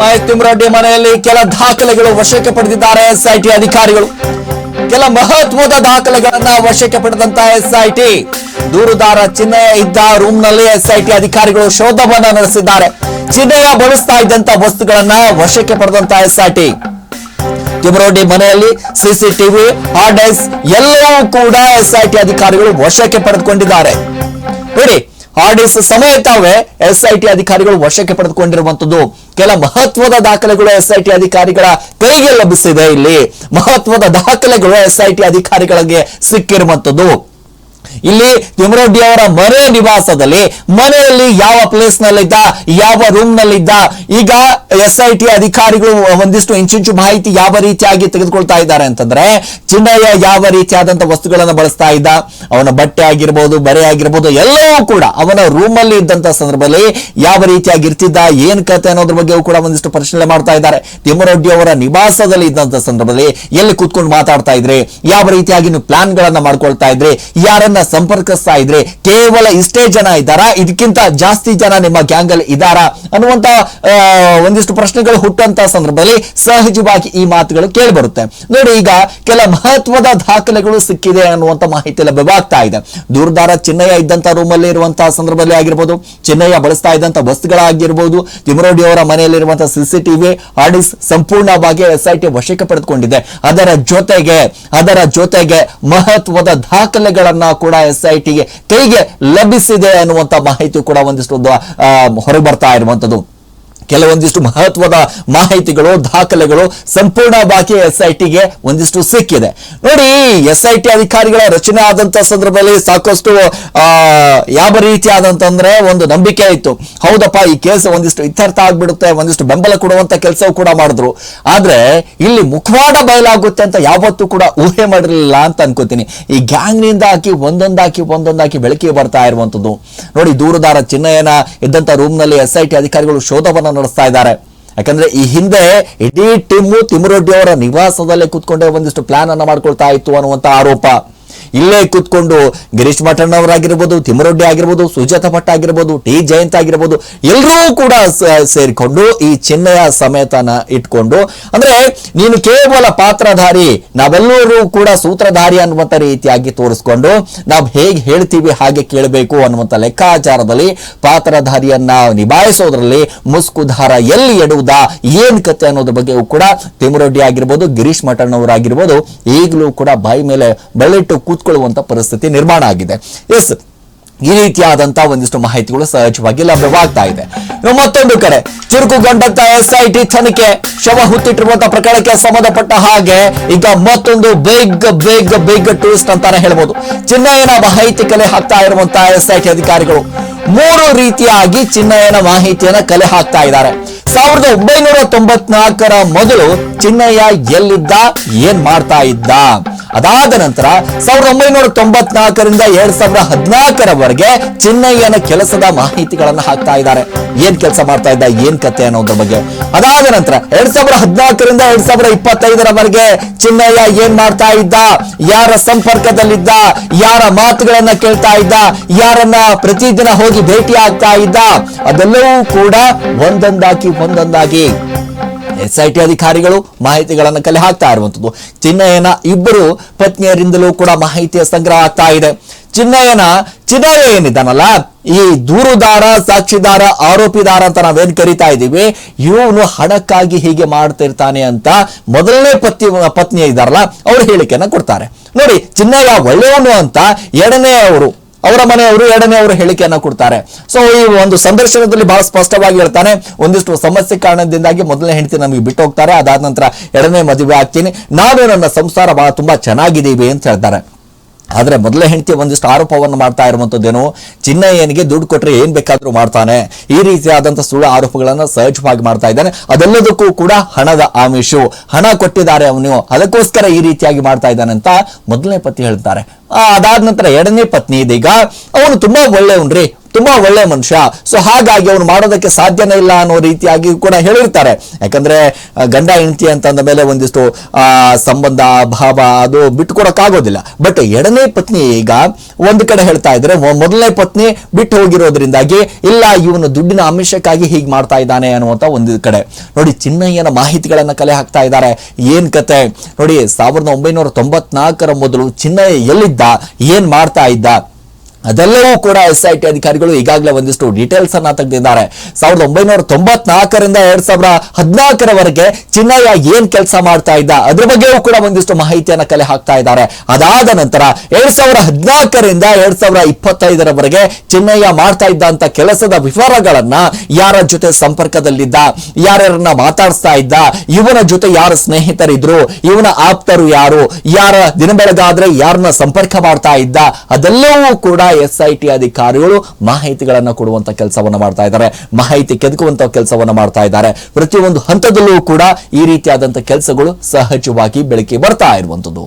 ಮಹೇಶ್ ಮನೆಯಲ್ಲಿ ಕೆಲ ದಾಖಲೆಗಳು ವಶಕ್ಕೆ ಪಡೆದಿದ್ದಾರೆ ಎಸ್ಐಟಿ ಅಧಿಕಾರಿಗಳು. ಕೆಲ ಮಹತ್ವದ ದಾಖಲೆಗಳನ್ನ ವಶಕ್ಕೆ ಪಡೆದಂತ ಎಸ್ಐಟಿ ದೂರುದಾರ ಚಿಹ್ನೆ ಇದ್ದ ರೂಮ್ನಲ್ಲಿ ಎಸ್ಐಟಿ ಅಧಿಕಾರಿಗಳು ಶೋಧವನ್ನ ನಡೆಸಿದ್ದಾರೆ. ಚಿಹ್ನೆಯ ಬಳಸ್ತಾ ಇದ್ದಂತ ವಸ್ತುಗಳನ್ನ ವಶಕ್ಕೆ ಪಡೆದಂತ ಎಸ್ಐಟಿ ತಿಮರೋಡಿ ಮನೆಯಲ್ಲಿ ಸಿಸಿಟಿವಿ ಹಾರ್ಡ್ ಡಿಸ್ಕ್ ಎಲ್ಲವೂ ಕೂಡ ಎಸ್ಐಟಿ ಅಧಿಕಾರಿಗಳು ವಶಕ್ಕೆ ಪಡೆದುಕೊಂಡಿದ್ದಾರೆ. ಎಸ್ ಸಮೇತವೇ ಎಸ್ಐಟಿ ಅಧಿಕಾರಿಗಳು ವಶಕ್ಕೆ ಪಡೆದುಕೊಂಡಿರುವಂತದ್ದು. ಕೆಲ ಮಹತ್ವದ ದಾಖಲೆಗಳು ಎಸ್ಐಟಿ ಅಧಿಕಾರಿಗಳ ಕೈಗೆ ಲಭಿಸಿದೆ ಇಲ್ಲಿ. ಮಹತ್ವದ ದಾಖಲೆಗಳು ಎಸ್ಐಟಿ ಅಧಿಕಾರಿಗಳಿಗೆ ಸಿಕ್ಕಿರುವಂತದ್ದು. ಇಲ್ಲಿ ತಿಮರೋಡ್ಡಿ ಅವರ ಮನೆ ನಿವಾಸದಲ್ಲಿ ಮನೆಯಲ್ಲಿ ಯಾವ ಪ್ಲೇಸ್ ನಲ್ಲಿದ್ದ, ಯಾವ ರೂಮ್ ನಲ್ಲಿದ್ದ, ಈಗ ಎಸ್ ಐ ಟಿ ಅಧಿಕಾರಿಗಳು ಒಂದಿಷ್ಟು ಇಂಚಿಂಚು ಮಾಹಿತಿ ಯಾವ ರೀತಿಯಾಗಿ ತೆಗೆದುಕೊಳ್ತಾ ಇದ್ದಾರೆ ಅಂತಂದ್ರೆ, ಚಿನ್ನಯ್ಯ ಯಾವ ರೀತಿಯಾದಂತ ವಸ್ತುಗಳನ್ನು ಬಳಸ್ತಾ ಇದ್ದ, ಅವನ ಬಟ್ಟೆ ಆಗಿರ್ಬೋದು, ಬರೆ ಆಗಿರ್ಬೋದು, ಎಲ್ಲವೂ ಕೂಡ ಅವನ ರೂಮ್ ಅಲ್ಲಿ ಇದ್ದಂತ ಸಂದರ್ಭದಲ್ಲಿ ಯಾವ ರೀತಿಯಾಗಿ ಇರ್ತಿದ್ದ, ಏನ್ ಕತೆ ಅನ್ನೋದ್ರ ಬಗ್ಗೆಯೂ ಕೂಡ ಒಂದಿಷ್ಟು ಪರಿಶೀಲನೆ ಮಾಡ್ತಾ ಇದ್ದಾರೆ. ತಿಮ್ಮರೊಡ್ಡಿ ಅವರ ನಿವಾಸದಲ್ಲಿ ಇದ್ದಂತ ಸಂದರ್ಭದಲ್ಲಿ ಎಲ್ಲಿ ಕೂತ್ಕೊಂಡು ಮಾತಾಡ್ತಾ ಇದ್ರಿ, ಯಾವ ರೀತಿಯಾಗಿ ಪ್ಲಾನ್ ಗಳನ್ನ ಮಾಡ್ಕೊಳ್ತಾ ಇದ್ರಿ, ಯಾರನ್ನ ಸಂಪರ್ಕಿಸ್ತಾ ಇದ್ರೆ ಕೇವಲ ಇಷ್ಟೇ ಜನ ಇದ್ದಾರಾ? ಇದಕ್ಕಿಂತ ಜಾಸ್ತಿ ಜನ ನಿಮ್ಮ ಗ್ಯಾಂಗ್ ಅಲ್ಲಿ ಇದ್ದಾರಾ? ಅನ್ನುವಂತ ಒಂದಿಷ್ಟು ಪ್ರಶ್ನೆಗಳು ಹುಟ್ಟಂತ ಸಂದರ್ಭದಲ್ಲಿ ಸಹಜವಾಗಿ ಈ ಮಾತುಗಳು ಕೇಳಿಬರುತ್ತೆ. ನೋಡಿ, ಈಗ ಕೆಲ ಮಹತ್ವದ ದಾಖಲೆಗಳು ಸಿಕ್ಕಿದೆ ಅನ್ನುವಂತ ಮಾಹಿತಿ ಲಭ್ಯವಾಗ್ತಾ ಇದೆ. ದೂರದಾರ ಚಿನ್ನಯ್ಯ ಇದ್ದಂತ ರೂಮ್ ಅಲ್ಲಿ ಇರುವಂತಹ ಸಂದರ್ಭದಲ್ಲಿ ಆಗಿರ್ಬೋದು, ಚಿನ್ನಯ್ಯ ಬಳಸ್ತಾ ಇದ್ದಂತ ವಸ್ತುಗಳಾಗಿರ್ಬೋದು, ತಿಮರೋಡಿ ಅವರ ಮನೆಯಲ್ಲಿರುವಂತಹ ಸಿಸಿಟಿವಿ ಆಡಿಸ್ ಸಂಪೂರ್ಣವಾಗಿ ಎಸ್ಐಟಿ ವಶಕ್ಕೆ ಪಡೆದುಕೊಂಡಿದೆ. ಅದರ ಜೊತೆಗೆ ಅದರ ಜೊತೆಗೆ ಮಹತ್ವದ ದಾಖಲೆಗಳನ್ನ ಕೂಡ ಎಸ್ಐಟಿಗೆ ಕೈಗೆ ಲಭಿಸಿದೆ ಅನ್ನುವಂತ ಮಾಹಿತಿ ಕೂಡ ಒಂದಿಷ್ಟು ಹೊರಬರ್ತಾ ಇರುವಂತದ್ದು. ಕೆಲವೊಂದಿಷ್ಟು ಮಹತ್ವದ ಮಾಹಿತಿಗಳು, ದಾಖಲೆಗಳು ಸಂಪೂರ್ಣ ಬಾಕಿ ಎಸ್ ಐ ಟಿಗೆ ಒಂದಿಷ್ಟು ಸಿಕ್ಕಿದೆ. ನೋಡಿ ಎಸ್ ಐ ಟಿ ಅಧಿಕಾರಿಗಳ ರಚನೆ ಆದಂತ ಸಂದರ್ಭದಲ್ಲಿ ಸಾಕಷ್ಟು ಯಾವ ರೀತಿಯಾದಂತಂದ್ರೆ ಒಂದು ನಂಬಿಕೆ ಇತ್ತು. ಹೌದಪ್ಪ, ಈ ಕೇಸ್ ಒಂದಿಷ್ಟು ಇತ್ಯರ್ಥ ಆಗ್ಬಿಡುತ್ತೆ, ಒಂದಿಷ್ಟು ಬೆಂಬಲ ಕೊಡುವಂತ ಕೆಲಸವೂ ಕೂಡ ಮಾಡಿದ್ರು. ಆದ್ರೆ ಇಲ್ಲಿ ಮುಖವಾಡ ಬಯಲಾಗುತ್ತೆ ಅಂತ ಯಾವತ್ತೂ ಕೂಡ ಊಹೆ ಮಾಡಿರಲಿಲ್ಲ ಅಂತ ಅನ್ಕೋತೀನಿ. ಈ ಗ್ಯಾಂಗ್ನಿಂದ ಹಾಕಿ ಒಂದೊಂದಾಕಿ ಒಂದೊಂದಾಕಿ ಬೆಳಕಿಗೆ ಬರ್ತಾ ಇರುವಂತದ್ದು. ನೋಡಿ, ದೂರದಾರ ಚಿನ್ನಯನ ಇದ್ದಂತ ರೂಮ್ನಲ್ಲಿ ಎಸ್ ಐ ಟಿ ಅಧಿಕಾರಿಗಳು ಶೋಧವನ್ನ ನಡೆಸ್ತಾ ಇದ್ದಾರೆ. ಯಾಕಂದ್ರೆ ಈ ಹಿಂದೆ ಇಡೀ ಟಿಮ್ಮು ತಿಮ್ಮರೊಡ್ಡಿ ಅವರ ನಿವಾಸದಲ್ಲೇ ಕೂತ್ಕೊಂಡೇ ಒಂದಿಷ್ಟು ಪ್ಲಾನ್ ಅನ್ನ ಮಾಡ್ಕೊಳ್ತಾ ಇತ್ತು ಅನ್ನುವಂತ ಆರೋಪ. ಇಲ್ಲೇ ಕೂತ್ಕೊಂಡು ಗಿರೀಶ್ ಮಠಣ್ಣವರಾಗಿರ್ಬೋದು ತಿಮ್ಮರೊಡ್ಡಿ ಆಗಿರ್ಬೋದು, ಸುಜಾತ ಭಟ್ ಆಗಿರ್ಬೋದು, ಟಿ ಜಯಂತ್ ಆಗಿರ್ಬೋದು, ಎಲ್ಲರೂ ಕೂಡ ಸೇರಿಕೊಂಡು ಈ ಚಿನ್ನಯ ಸಮೇತನ ಇಟ್ಕೊಂಡು, ಅಂದ್ರೆ ನೀನು ಕೇವಲ ಪಾತ್ರಧಾರಿ, ನಾವೆಲ್ಲರೂ ಕೂಡ ಸೂತ್ರಧಾರಿ ಅನ್ನುವಂತ ರೀತಿಯಾಗಿ ತೋರಿಸ್ಕೊಂಡು ನಾವು ಹೇಗೆ ಹೇಳ್ತೀವಿ ಹಾಗೆ ಕೇಳಬೇಕು ಅನ್ನುವಂತ ಲೆಕ್ಕಾಚಾರದಲ್ಲಿ ಪಾತ್ರಧಾರಿಯನ್ನ ನಿಭಾಯಿಸೋದ್ರಲ್ಲಿ ಮುಸ್ಕುಧಾರ ಎಲ್ಲಿ ಎಡುವುದಾ, ಏನ್ ಕತೆ ಅನ್ನೋದ್ರ ಬಗ್ಗೆಯೂ ಕೂಡ ತಿಮ್ಮರೊಡ್ಡಿ ಆಗಿರ್ಬೋದು, ಗಿರೀಶ್ ಮಠಣ್ಣವರಾಗಿರ್ಬೋದು ಈಗಲೂ ಕೂಡ ಬಾಯಿ ಮೇಲೆ ಬೆಳ್ಳಿಟ್ಟು ಕೂತ್ಕೊಳ್ಳುವಂತ ಪರಿಸ್ಥಿತಿ ನಿರ್ಮಾಣ ಆಗಿದೆ. ಎಸ್ ಈ ರೀತಿಯಾದಂತಹ ಒಂದಿಷ್ಟು ಮಾಹಿತಿಗಳು ಸಹಜವಾಗಿ ಲಭ್ಯವಾಗ್ತಾ ಇದೆ. ಮತ್ತೊಂದು ಕಡೆ ಚುರುಕುಗೊಂಡಂತ ಎಸ್ ಐ ಟಿ ತನಿಖೆ ಶವ ಹುತ್ತಿಟ್ಟಿರುವಂತಹ ಪ್ರಕರಣಕ್ಕೆ ಸಂಬಂಧಪಟ್ಟ ಹಾಗೆ ಈಗ ಮತ್ತೊಂದು ಬೇಗ ಬೇಗ ಬೇಗ ಟ್ವಿಸ್ಟ್ ಅಂತಾನೆ ಹೇಳ್ಬೋದು. ಚಿನ್ನಯ್ಯನ ಮಾಹಿತಿ ಕಲೆ ಹಾಕ್ತಾ ಇರುವಂತಹ ಎಸ್ ಐ ಟಿ ಅಧಿಕಾರಿಗಳು ಮೂರು ರೀತಿಯಾಗಿ ಚಿನ್ನಯ್ಯನ ಮಾಹಿತಿಯನ್ನ ಕಲೆ ಹಾಕ್ತಾ ಇದ್ದಾರೆ. ಸಾವಿರದ ಒಂಬೈನೂರ ತೊಂಬತ್ನಾಲ್ಕರ ಮೊದಲು ಚಿನ್ನಯ್ಯ ಎಲ್ಲಿದ್ದ, ಏನ್ ಮಾಡ್ತಾ ಇದ್ದ? ಅದಾದ ನಂತರ ಸಾವಿರದ ಒಂಬೈನೂರ ತೊಂಬತ್ನಾಲ್ಕರಿಂದ ಎರಡ್ ಸಾವಿರದ ಹದಿನಾಲ್ಕರವರೆಗೆ ಚಿನ್ನಯ್ಯನ ಕೆಲಸದ ಮಾಹಿತಿಗಳನ್ನ ಹಾಕ್ತಾ ಇದ್ದಾರೆ. ಏನ್ ಕೆಲಸ ಮಾಡ್ತಾ ಇದ್ದ, ಏನ್ ಕತೆ ಅನ್ನೋದ್ರ ಬಗ್ಗೆ. ಅದಾದ ನಂತರ ಎರಡ್ ಸಾವಿರದ ಹದಿನಾಲ್ಕರಿಂದ ಎರಡ್ ಸಾವಿರದ ಇಪ್ಪತ್ತೈದರವರೆಗೆ ಚಿನ್ನಯ್ಯ ಏನ್ ಮಾಡ್ತಾ ಇದ್ದ? ಯಾರ ಸಂಪರ್ಕದಲ್ಲಿದ್ದ? ಯಾರ ಮಾತುಗಳನ್ನ ಕೇಳ್ತಾ ಇದ್ದ? ಯಾರನ್ನ ಪ್ರತಿದಿನ ಹೋಗಿ ಭೇಟಿ ಆಗ್ತಾ ಇದ್ದ, ಅದೆಲ್ಲವೂ ಕೂಡ ಒಂದೊಂದಾಗಿ ಒಂದೊಂದಾಗಿ ಎಸ್ ಐ ಟಿ ಅಧಿಕಾರಿಗಳು ಮಾಹಿತಿಗಳನ್ನು ಕಲೆ ಹಾಕ್ತಾ ಇರುವಂತದ್ದು ಚಿನ್ನಯ್ಯನ ಇಬ್ಬರು ಪತ್ನಿಯರಿಂದಲೂ ಕೂಡ ಮಾಹಿತಿಯ ಸಂಗ್ರಹ ಆಗ್ತಾ ಇದೆ. ಚಿನ್ನಯ್ಯನ ಚಿನ್ನಯ್ಯ ಏನಿದ್ದಾನಲ್ಲ, ಈ ದೂರುದಾರ, ಸಾಕ್ಷಿದಾರ, ಆರೋಪಿದಾರ ಅಂತ ನಾವೇನ್ ಕರಿತಾ ಇದ್ದೀವಿ, ಇವನು ಹಣಕ್ಕಾಗಿ ಹೀಗೆ ಮಾಡ್ತಿರ್ತಾನೆ ಅಂತ ಮೊದಲನೇ ಪತ್ನಿ ಪತ್ನಿ ಇದ್ದಾರಲ್ಲ, ಅವ್ರು ಹೇಳಿಕೆಯನ್ನ ಕೊಡ್ತಾರೆ. ನೋಡಿ, ಚಿನ್ನಯ್ಯ ಒಳ್ಳೆಯವನು ಅಂತ ಎರಡನೇ ಅವರು ಅವರ ಮನೆಯವರು ಎರಡನೇ ಅವರು ಹೇಳಿಕೆಯನ್ನು ಕೊಡ್ತಾರೆ. ಸೊ ಈ ಒಂದು ಸಂದರ್ಶನದಲ್ಲಿ ಬಹಳ ಸ್ಪಷ್ಟವಾಗಿ ಹೇಳ್ತಾನೆ, ಒಂದಿಷ್ಟು ಸಮಸ್ಯೆ ಕಾರಣದಿಂದಾಗಿ ಮೊದಲನೇ ಹೆಂಡತಿ ನಮಗೆ ಬಿಟ್ಟು ಹೋಗ್ತಾರೆ, ಅದಾದ ನಂತರ ಎರಡನೇ ಮದುವೆ ಆಗ್ತೀನಿ, ನಾನು ನನ್ನ ಸಂಸಾರ ಬಹಳ ತುಂಬಾ ಚೆನ್ನಾಗಿದ್ದೀವಿ ಅಂತ ಹೇಳ್ತಾರೆ. ಆದ್ರೆ ಮೊದಲೇ ಹೆಂಡತಿ ಒಂದಿಷ್ಟು ಆರೋಪವನ್ನು ಮಾಡ್ತಾ ಇರುವಂಥದ್ದೇನು ಚಿನ್ನಯ್ಯನಿಗೆ ದುಡ್ಡು ಕೊಟ್ಟರೆ ಏನು ಬೇಕಾದರೂ ಮಾಡ್ತಾನೆ. ಈ ರೀತಿಯಾದಂಥ ಸುಳ್ಳು ಆರೋಪಗಳನ್ನು ಸಹಜವಾಗಿ ಮಾಡ್ತಾ ಇದ್ದಾನೆ. ಅದೆಲ್ಲದಕ್ಕೂ ಕೂಡ ಹಣದ ಆಮಿಷು ಹಣ ಕೊಟ್ಟಿದ್ದಾರೆ ಅವನು. ಅದಕ್ಕೋಸ್ಕರ ಈ ರೀತಿಯಾಗಿ ಮಾಡ್ತಾ ಇದ್ದಾನೆ ಅಂತ ಮೊದಲನೇ ಪತಿ ಹೇಳ್ತಾರೆ. ಅದಾದ ನಂತರ ಎರಡನೇ ಪತ್ನಿ ಇದೀಗ, ಅವನು ತುಂಬಾ ಒಳ್ಳೆಯವನ್ರಿ. ತುಂಬಾ ಒಳ್ಳೆ ಮನುಷ್ಯ. ಸೊ ಹಾಗಾಗಿ ಅವನು ಮಾಡೋದಕ್ಕೆ ಸಾಧ್ಯನೇ ಇಲ್ಲ ಅನ್ನೋ ರೀತಿಯಾಗಿ ಕೂಡ ಹೇಳಿರ್ತಾರೆ. ಯಾಕಂದ್ರೆ ಗಂಡ, ಹೆಂಡತಿ ಅಂತ ಅಂದ ಮೇಲೆ ಒಂದಿಷ್ಟು ಸಂಬಂಧ, ಭಾವ ಅದು ಬಿಟ್ಟುಕೊಡಕ್ಕಾಗೋದಿಲ್ಲ ಬಟ್ ಎರಡನೇ ಪತ್ನಿ ಈಗ ಒಂದು ಕಡೆ ಹೇಳ್ತಾ ಇದ್ರೆ ಮೊದಲನೇ ಪತ್ನಿ ಬಿಟ್ಟು ಹೋಗಿರೋದ್ರಿಂದಾಗಿ, ಇಲ್ಲ, ಇವನು ದುಡ್ಡಿನ ಆಮಿಷಕ್ಕಾಗಿ ಹೀಗೆ ಮಾಡ್ತಾ ಇದ್ದಾನೆ ಅನ್ನುವಂತ ಒಂದು ಕಡೆ. ನೋಡಿ ಚಿನ್ನಯ್ಯನ ಮಾಹಿತಿಗಳನ್ನ ಕಲೆ ಹಾಕ್ತಾ ಇದ್ದಾರೆ. ಏನ್ ಕತೆ? ನೋಡಿ, ಸಾವಿರದ ಒಂಬೈನೂರ ತೊಂಬತ್ನಾಲ್ಕರ ಮೊದಲು ಚಿನ್ನಯ್ಯ ಎಲ್ಲಿದ್ದ? ಏನ್ ಮಾಡ್ತಾ ಇದ್ದ? ಅದೆಲ್ಲವೂ ಕೂಡ ಎಸ್ ಐ ಟಿ ಅಧಿಕಾರಿಗಳು ಈಗಾಗಲೇ ಒಂದಿಷ್ಟು ಡೀಟೇಲ್ಸ್ ಅನ್ನ ತೆಗೆದಿದ್ದಾರೆ. ಸಾವಿರದ ಒಂಬೈನೂರ ತೊಂಬತ್ನಾಲ್ಕರಿಂದ ಎರಡ್ ಸಾವಿರ ಹದಿನಾಲ್ಕರವರೆಗೆ ಚಿನ್ನಯ್ಯ ಏನ್ ಕೆಲಸ ಮಾಡ್ತಾ ಇದ್ದ, ಅದ್ರ ಬಗ್ಗೆಯೂ ಕೂಡ ಒಂದಿಷ್ಟು ಮಾಹಿತಿಯನ್ನ ಕಲೆ ಹಾಕ್ತಾ ಇದ್ದಾರೆ. ಅದಾದ ನಂತರ ಎರಡ್ ಸಾವಿರದ ಹದಿನಾಲ್ಕರಿಂದ ಎರಡ್ ಸಾವಿರದ ಇಪ್ಪತ್ತೈದರವರೆಗೆ ಚಿನ್ನಯ್ಯ ಮಾಡ್ತಾ ಇದ್ದಂತ ಕೆಲಸದ ವಿವರಗಳನ್ನ ಯಾರ ಜೊತೆ ಸಂಪರ್ಕದಲ್ಲಿದ್ದ, ಯಾರ್ಯಾರನ್ನ ಮಾತಾಡಿಸ್ತಾ ಇದ್ದ, ಇವನ ಜೊತೆ ಯಾರ ಸ್ನೇಹಿತರಿದ್ರು, ಇವನ ಆಪ್ತರು ಯಾರು, ಯಾರ ದಿನ ಬೆಳಗಾದ್ರೆ ಯಾರನ್ನ ಸಂಪರ್ಕ ಮಾಡ್ತಾ ಇದ್ದ, ಅದೆಲ್ಲವೂ ಕೂಡ ಎಸ್ ಐ ಟಿ ಅಧಿಕಾರಿಗಳು ಮಾಹಿತಿಗಳನ್ನು ಕೊಡುವಂತ ಕೆಲಸವನ್ನ ಮಾಡ್ತಾ ಇದ್ದಾರೆ. ಮಾಹಿತಿ ಕೆದಕುವಂತ ಕೆಲಸವನ್ನು ಮಾಡ್ತಾ ಇದ್ದಾರೆ. ಪ್ರತಿಯೊಂದು ಹಂತದಲ್ಲೂ ಕೂಡ ಈ ರೀತಿಯಾದಂತಹ ಕೆಲಸಗಳು ಸಹಜವಾಗಿ ಬೆಳಕಿ ಬರ್ತಾ ಇರುವಂತದ್ದು.